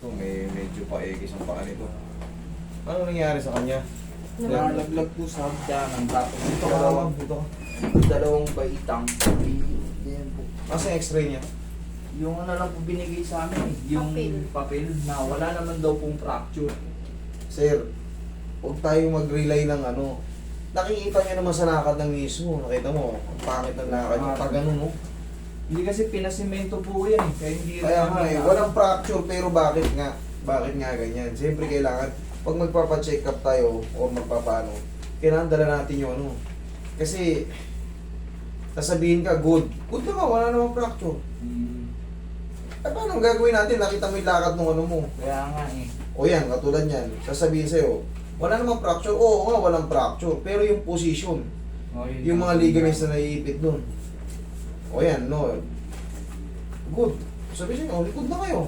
Ito, may medyo paekis ang paa nito. Ano nangyari sa kanya? Nalaglag po sa hagdanan. Tapos Dito ka dalawang, dito ka. dalawang baitang. Asa yung x-ray niya? Yung ano lang po binigay sa amin eh. Yung Papel. papel na wala naman daw pong fracture. Sir, huwag tayo mag-rely ng ano. Nakikita niyo naman sa lakad ng mismo. Nakita mo, ang pangit ng lakad niya. Pag ano, no? Hindi kasi pinasimento po yan eh. Kaya hindi Kaya nga eh, walang fracture pero bakit nga? Bakit nga ganyan? Siyempre kailangan, pag magpapa-check up tayo o magpapaano, kailangan dala natin yung ano. Kasi, sasabihin ka, good. Good naman, wala namang fracture. Hmm. Eh paano ang gagawin natin? Nakita mo yung lakad ng ano mo. Kaya nga eh. O yan, katulad yan. Sasabihin sa'yo, wala namang fracture. Oo nga, walang fracture. Pero yung position, Oh, yun yung mga ligaments na naiipit dun. O yan, no. Good. Sabi siya, oh, likod na kayo.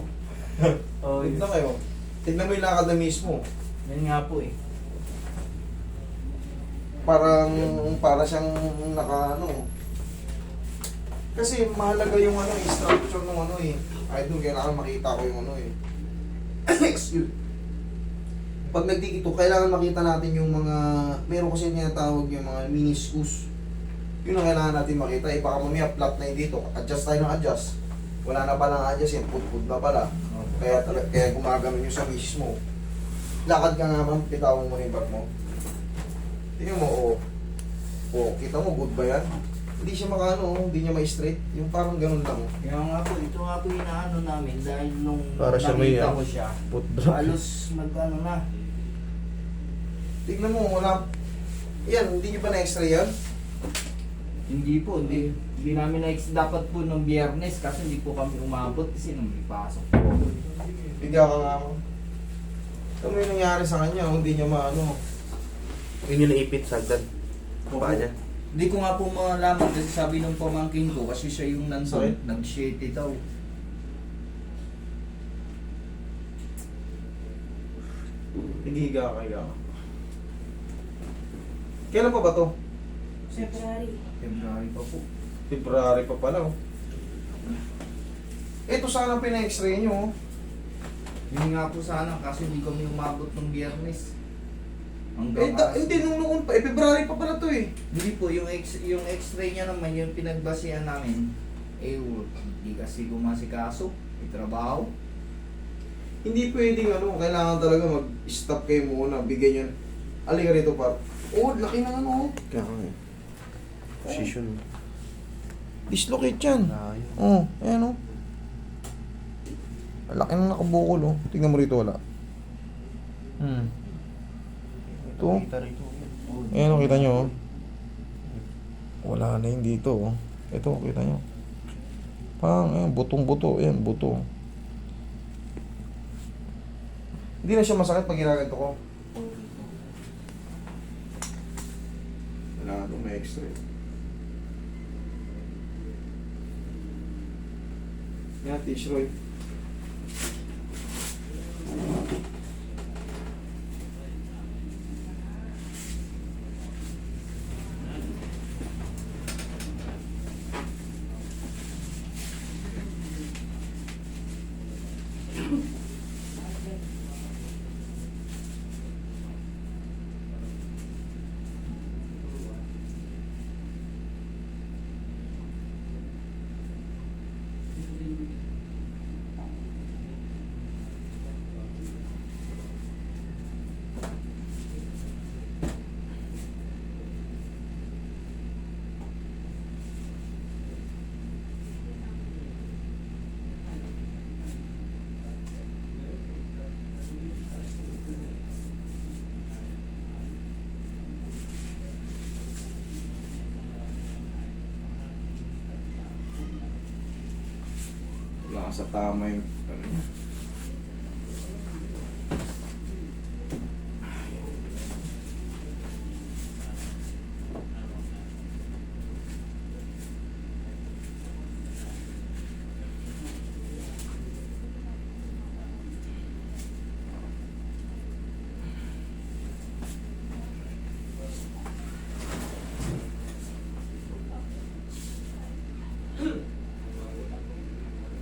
Oh, yun. na kayo. Tignan mo yung lakad na mismo. Yan nga po eh. Parang, para siyang naka, ano. Kasi mahalaga yung ano, eh, structure ng ano eh. Ay, doon kailangan makita ko yung ano eh. Excuse. Pag nagdikito, kailangan makita natin yung mga, meron kasi tinatawag yung mga meniscus. Yun ang kailangan natin makita. Eh, baka mamaya flat na yun dito. Adjust tayo ng adjust. Wala na palang adjust yan. Pud-pud na pala. Kaya, tala- kaya gumagano yung sa misis mo. Lakad ka nga ma'am, pitawan mo na yung bag mo. Tingnan mo, oo. Oh. kita mo, good ba yan? Hindi siya makano, oh, hindi niya ma-straight. Yung parang ganun lang. oh. Kaya nga po, ito nga po yung inaano namin dahil nung Para siya may, nakita ah, ko siya, Put halos mag-ano na. Tignan mo, wala. Yan, hindi niyo ba na-x-ray yan? Hindi po, hindi. Hindi namin na dapat po nung biyernes kasi hindi po kami umabot kasi nung may pasok po. Bigyan ka nga mo. Ano yung nangyari sa kanya, hindi niya maano. Yun yung naipit sa agad. Paa niya. Hindi ko nga po malaman kasi sabi nung pamangkin ko kasi siya yung nandun, Sakit? nag-shitty daw. Higiga ka, higa ka. Kailan pa ba to? February. February pa po. February pa pala, oh. Ito sana pina-x-ray niyo, oh. Yun nga po sana kasi hindi kami umabot nung biyernes. Eh, da, hindi, nung noon pa. Eh, February pa pala to, eh. Hindi po, yung, x, yung x-ray niya naman, yung pinagbasihan namin, eh, hindi kasi gumasikaso, may trabaho. Hindi pwedeng ano, kailangan talaga mag-stop kayo muna, bigyan yan. Alika rito par. Oh, laki ng ano. oh. Kaya nga eh. Position. Dislocate yan. Layo. Oh, ayan oh. Laki ng nakabukol oh. Tingnan mo rito wala. Hmm. Ito. Rito. Ayan oh, kita nyo oh. Wala na yun dito oh. Ito, kita nyo. Pang, ayan, butong-buto. Ayan, buto. Hindi na siya masakit pag ginaganto ko. Wala ito, may extra. Yan, tissue roll. Wala ka sa tama yung ano niya.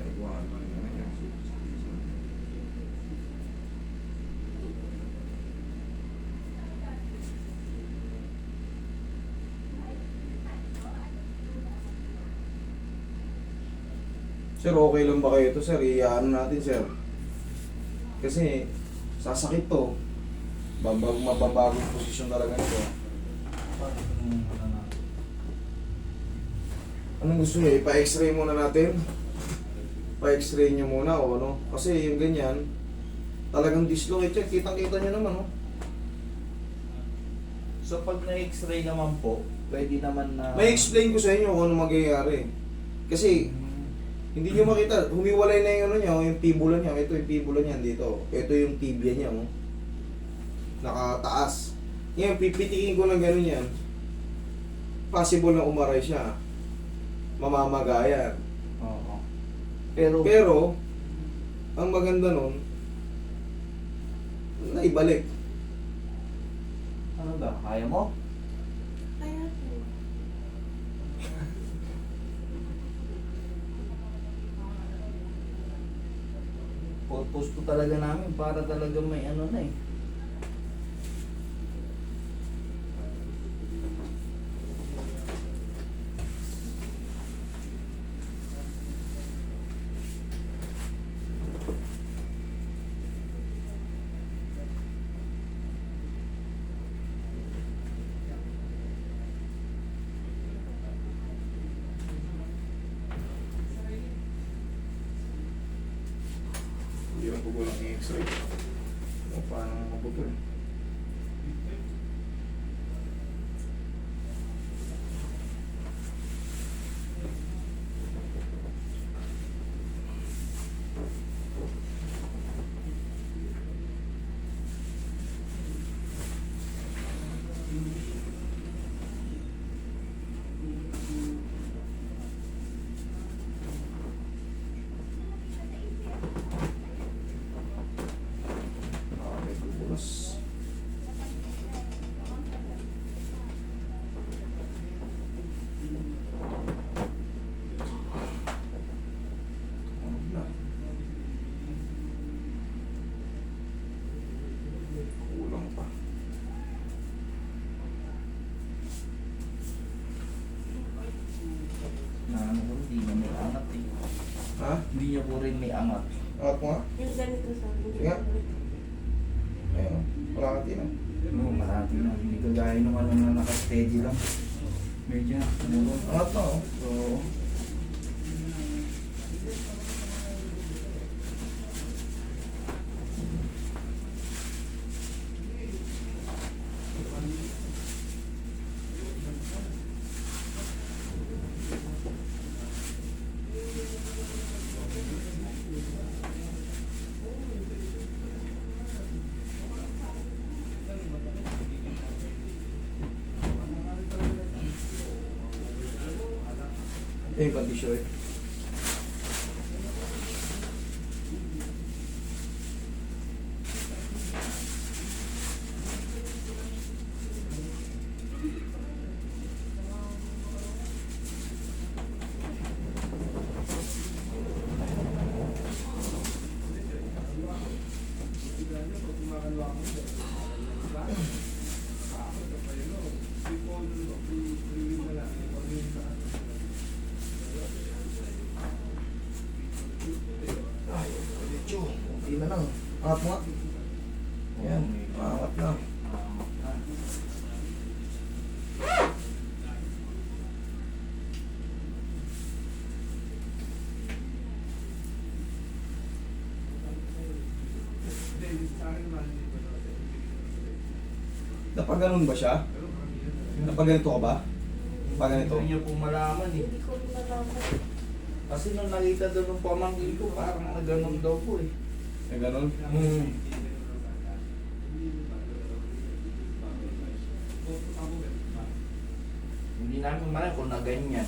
Ay, wala. Ano yan? Sir, okay lang ba kayo ito, sir? Iyaano natin, sir. Kasi, sasakit to. Babag, mababagong posisyon talaga nito. Ano? Anong gusto niyo? Ipa-x-ray muna natin? Pa-x-ray niyo muna o ano? Kasi yung ganyan, talagang dislocate yan. Kitang-kita niyo naman, oh. So pag na-x-ray naman po, pwede naman na... May explain ko sa inyo kung ano mangyayari. Kasi, hindi niyo makita, humiwalay na yung ano niya, yung fibula niya. Ito yung fibula niya dito. Ito yung tibia niya, oh. Nakataas. Ngayon, pipitikin ko ng gano'n yan. Possible na umaray siya. Mamamagayan. Oo. Pero, Pero, ang maganda nun, naibalik. ano ba, kaya mo? Purpose to talaga namin para talaga may ano na eh. Hindi lang po lang i-x-ray. O paano mapupul. Ah, may bubulas. Ano na? Kulang pa. Na ano ko, hindi na may angat eh. Niya po rin may angat. Angat mo nga? Yung ganito sa akin. Sige. Ayun. Wala ka tinan. Oo, marami na. Hindi kagaya nung ano na naka-steady lang. Medyo na. Ano Angat na oh. Oo. Ito yung condition eh. Ay, medyo. Kunti na lang. Angat mo nga. Yan. Angat na. Napaganon ba siya? Napaganito ka ba? Paganito? Hindi niya po malaman eh. Hindi ko rin nalaman. Kasi nung nakita doon ng pamangkin ko, parang naganon daw po eh. Eh, ganon? Hmm. Hindi namin malaman kung na ganyan.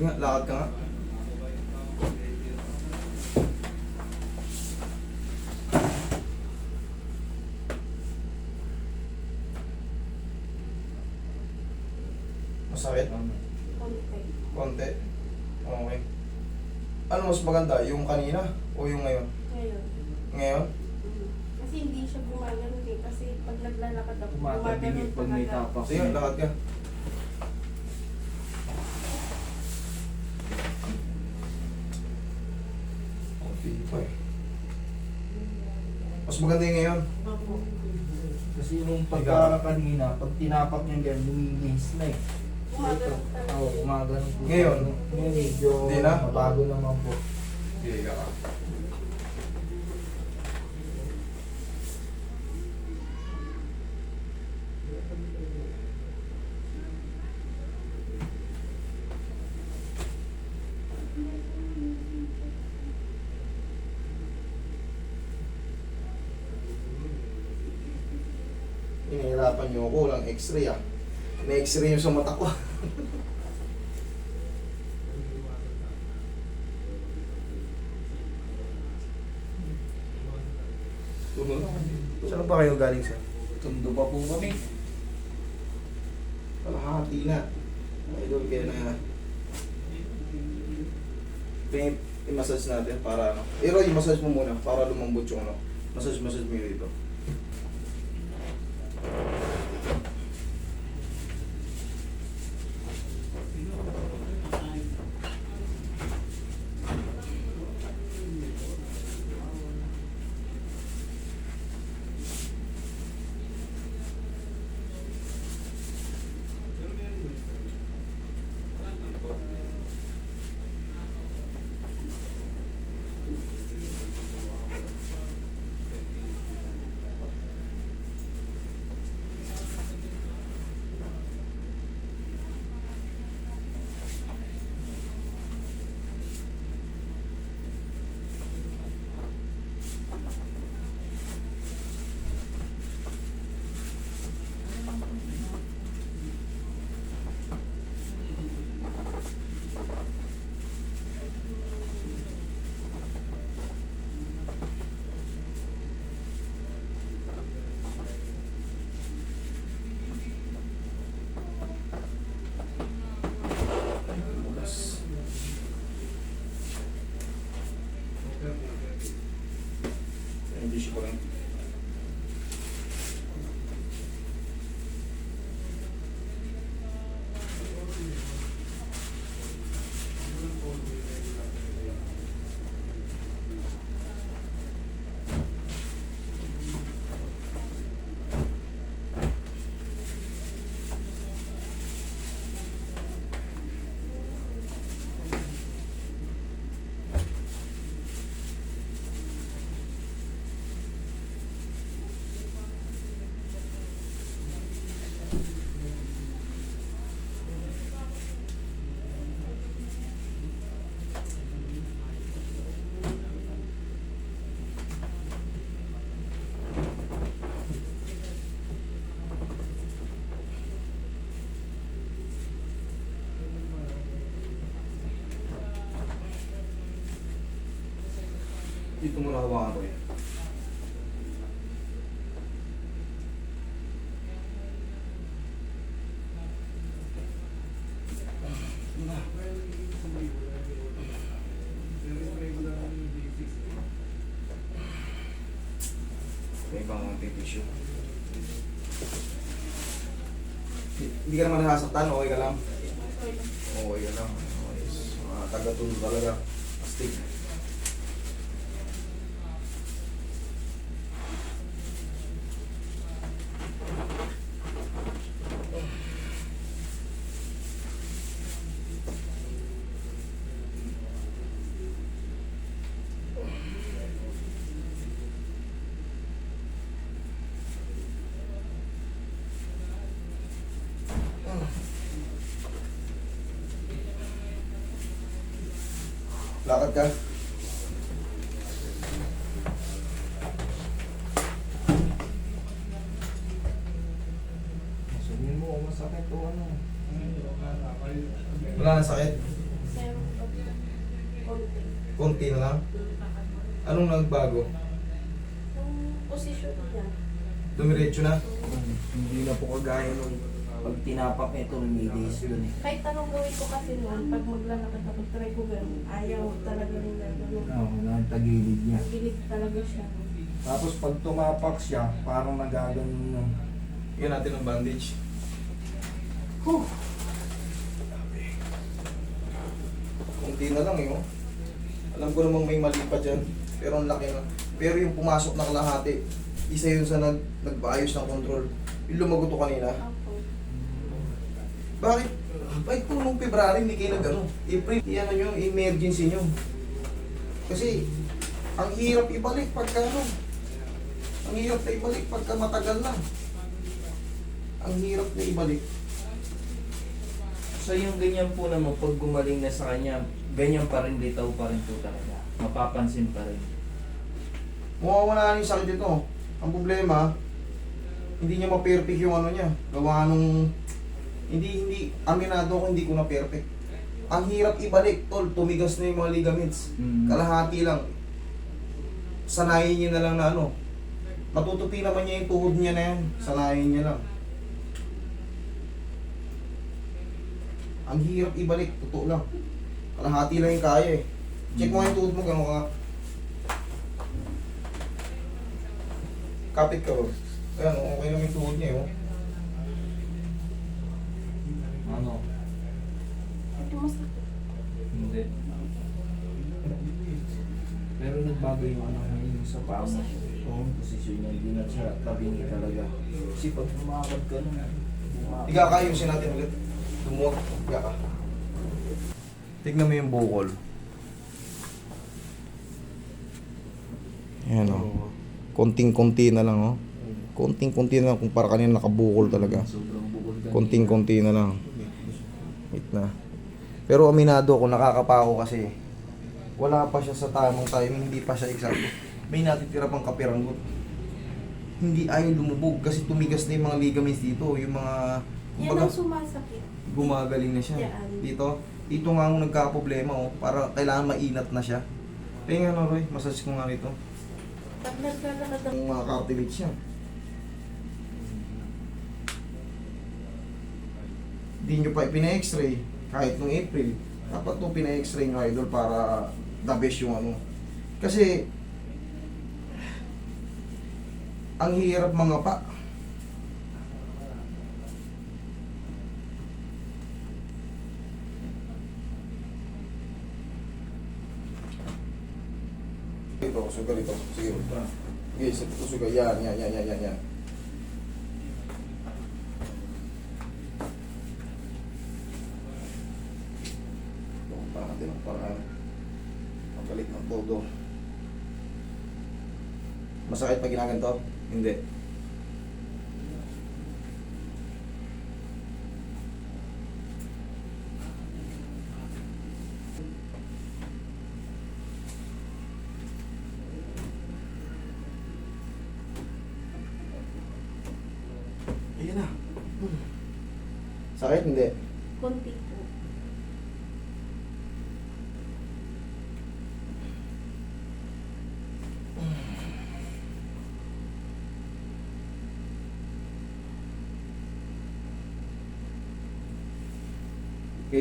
Sige nga, lakad ka nga. Masakit? Konti. Konti? Okay. Ano mas maganda? Yung kanina o yung ngayon? Ngayon. Ngayon? Mhm. Kasi hindi siya gumagano eh. Kasi pag naglalakad ako, Tumatabingit pag may talaga. tapak. Sige, lakad ka. Pa eh. Mas maganda yung ngayon. Kasi yung pagka kanina, pag tinapak niya ganyan, lumingis na eh. Talaga. Oo, gumagano po. Ngayon? Ngayon medyo Hindi na? mabago naman po. Okay ka. Inihirapan niyo ako, walang x-ray ah. May x-ray yung sa mata ko. Saan ba kayo galing sir? Tundo pa po kami. Kalahati na. Idol kaya na i-massage natin para ano. Eh Roy, i-massage mo muna para lumambot yung ano. Massage, massage mo yun dito. Dito mo nakawakan ko yan. May ibang konting tissue. Hindi ka naman nasasaktan, okay ka lang? Okay lang. Okay ka lang. Okay. Mga taga-tundo talaga. Lakad ka. Sabihin mo, masakit o ano. Wala nang sakit. Sa konti. Konti na lang. Anong nagbago? Yung posisyon niya. Dumiretso na? Hindi na po kagaya nung pag tinapak ito, lumilis dun eh. Kahit anong gawin ko kasi noon, pag maglalakad ako, try ko ganun. Ayaw talaga nila ganun. Oo, oh, nagtagilid niya. Nagilid talaga siya. Tapos pag tumapak siya, parang nagaganon na. Yan natin ang bandage. Huh. Konti na lang eh, oh. Alam ko namang may mali pa dyan. Pero ang laki na. Pero yung pumasok na kalahati, isa yun sa nag nagbaayos ng control. Yung lumagot ko kanina. Ako. Bakit? Bakit kung nung February hindi kayo nag ano? April, yan nyo, emergency nyo. Kasi, ang hirap ibalik pagka ano. Ang hirap na ibalik pagka matagal na. Ang hirap na ibalik. So yung ganyan po naman, pag gumaling na sa kanya, ganyan pa rin, litaw pa rin po talaga. Mapapansin pa rin. Mawawala na yung sakit ito. Ang problema, hindi niya ma-perfect yung ano niya. Gawa nung, hindi, hindi, aminado ko hindi ko na perfect. Ang hirap ibalik, tol. Tumigas na yung mga ligaments. Mm. Kalahati lang. Sanayin niya na lang na ano. Matutupi naman niya yung tuhod niya na yan. Sanayin niya lang. Ang hirap ibalik, totoo lang. Kalahati lang yung kaya eh. Check mo yung tuhod mo, gano'n ka. Kapit ka ba? Ayan, okay lang yung tuhod niya, oh. Ano? Hindi masakit. Hindi. Pero nagbago yung ano yung sa paa mo. Oo, posisyon niya. Hindi na siya tabingi talaga. Kasi pag lumakad ka na. Higa ka, ayusin natin ulit. Lumuwag, higa ka. Tignan mo yung bukol. Ayan o. Konting-konti na lang o. Konting-konti na lang kung para kanina nakabukol talaga. Sobrang bukol ka. Konting-konti na lang. Wait na. Pero aminado ako, nakakapako kasi. Wala pa siya sa tamang timing, hindi pa siya eksakto. May natitira pang kapiranggot. Hindi ayaw lumubog kasi tumigas na yung mga ligaments dito. Yung mga, Yan ang sumasakit. gumagaling na siya. Yan. Dito, dito nga ang nagka-problema oh, para kailangan mainat na siya. Kaya nga Roy, massage ko nga rito. Pag naglalakad Ang mga cartilage niya. Hindi nyo pa pina-x-ray kahit nung April. Dapat nung pina-x-ray nyo idol para the best yung ano. Kasi ang hirap mga pa. Ito, sugal ito. Sige. Sige, sugal. Yan, yan, yan, yan, yan, yan. Ito, para natin para pabalik ng todo. Masakit pag ginaganto? Hindi. Ayan na. Sakit? Hindi. konti po.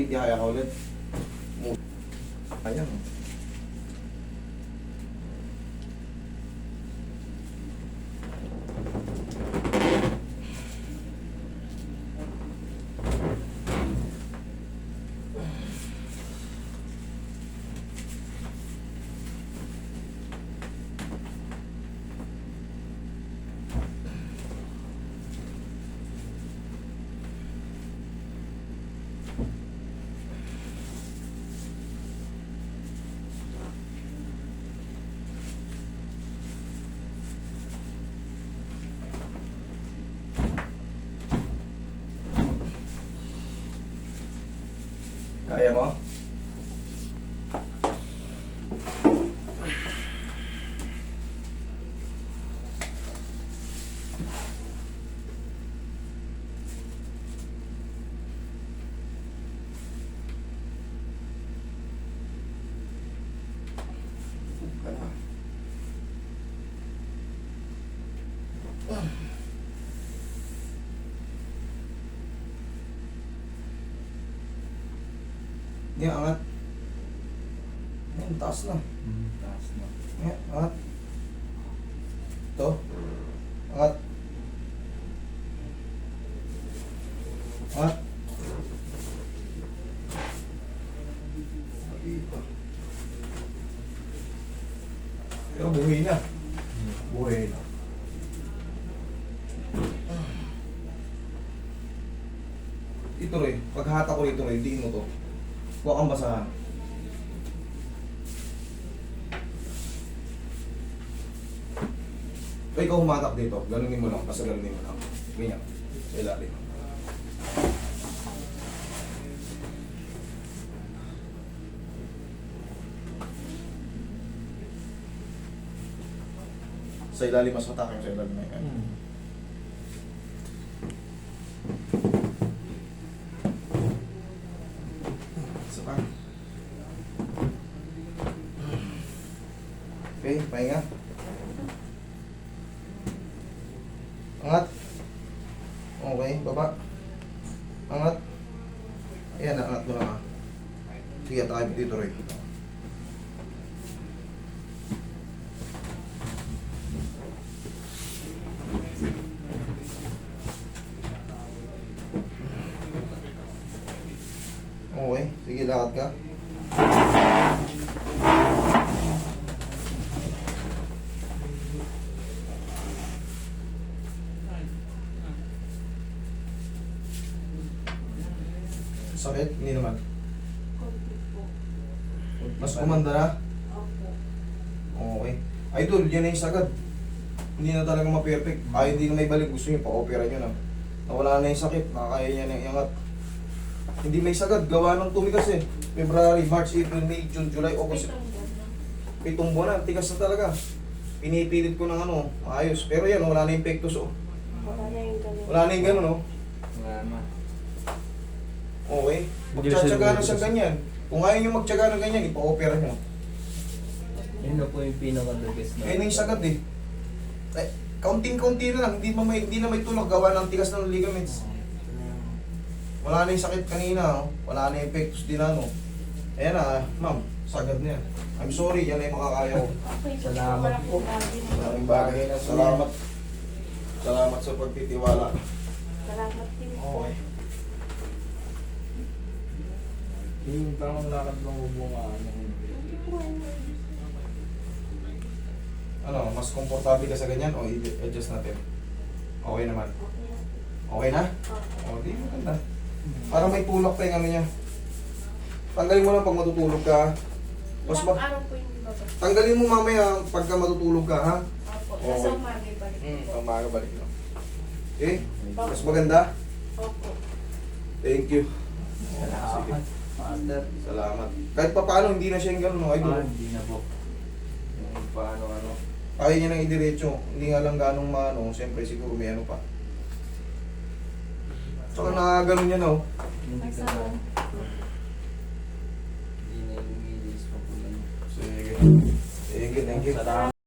Okay, ihaya ka ulit. Move. Ayan. Kaya mo? Yan, angat. Yan, taas na. Hmm, taas na. Yan, angat. Ito. Angat. Angat. Pero buhay na. Buhay na. Ito rin, paghata ko rito rin, diin mo to. Huwag kang basahan. O ikaw humatak dito, ganunin mo lang, basta ganunin mo lang. Ganyan, sa ilalim. Sa ilalim, mas matak yung sa ilalim na yan. Hmm. Isa pa. Okay, pahinga. Angat. Okay, baba. Angat. Ayan, angat mo lang ah. Sige, tayo dito rin. Okay, sige, lakad ka. Sakit? Hindi naman. Konti po. Mas kumanda na? Opo. Okay. Yung sagad. Hindi na talaga ma-perfect. Ay, hindi na may balik. Gusto niyo, pa-opera nyo na. Nawala na yung sakit. Nakakaya niya na iangat. Hindi may sagad. Gawa ng tumigas eh. February, March, April, May, June, July, August. Pitong buwan na. Pitong buwan na. Tigas na talaga. Pinipilit ko ng ano, maayos. Pero yan, wala na yung pectus oh. Wala na yung ganun. Wala na yung ganun oh. Wala na. Okay. Magtsatsaga na sa ganyan. Kung ayaw nyo magtsaga ng ganyan, ipa-opera nyo. Yun na po yung pinaka-the best na. Kaya na yung sagad eh. eh kaunting-kaunti na lang, hindi, ma may, hindi na may tulog gawa ng tigas ng ligaments. Wala na yung sakit kanina, oh. wala na yung pectus din ano. Ayan na, ma'am, sagad na yan. I'm sorry, yan ay makakaya ko. Salamat po. Maraming bagay na salamat. Salamat sa pagtitiwala. Salamat din po. Okay. Yung parang lakad ng bubunga. Ano, Ano, mas komportable ka sa ganyan o i-adjust natin? Okay naman. Okay na. Okay na? Okay. O, di maganda. Para may tulak pa yung ano niya. Tanggalin mo lang pag matutulog ka. Mas araw po yung baba? Tanggalin mo mamaya pagka matutulog ka, ha? Opo. Okay. Sa umaga balik Hmm, po. umaga balik lang. Okay? Mas maganda? Opo. Thank you. Salamat. Master. Salamat. Kahit pa paano, hindi na siya yung gano'n, no? Ah, idol. hindi na po. Yung paano ano. Kaya niya nang idiretso. Hindi nga lang ganong maano. Siyempre, siguro may ano pa. Saka nakaganon niya, no? Hindi ka na. Hindi na yung milis pa po yan. Sige. Thank you, thank you. Salamat.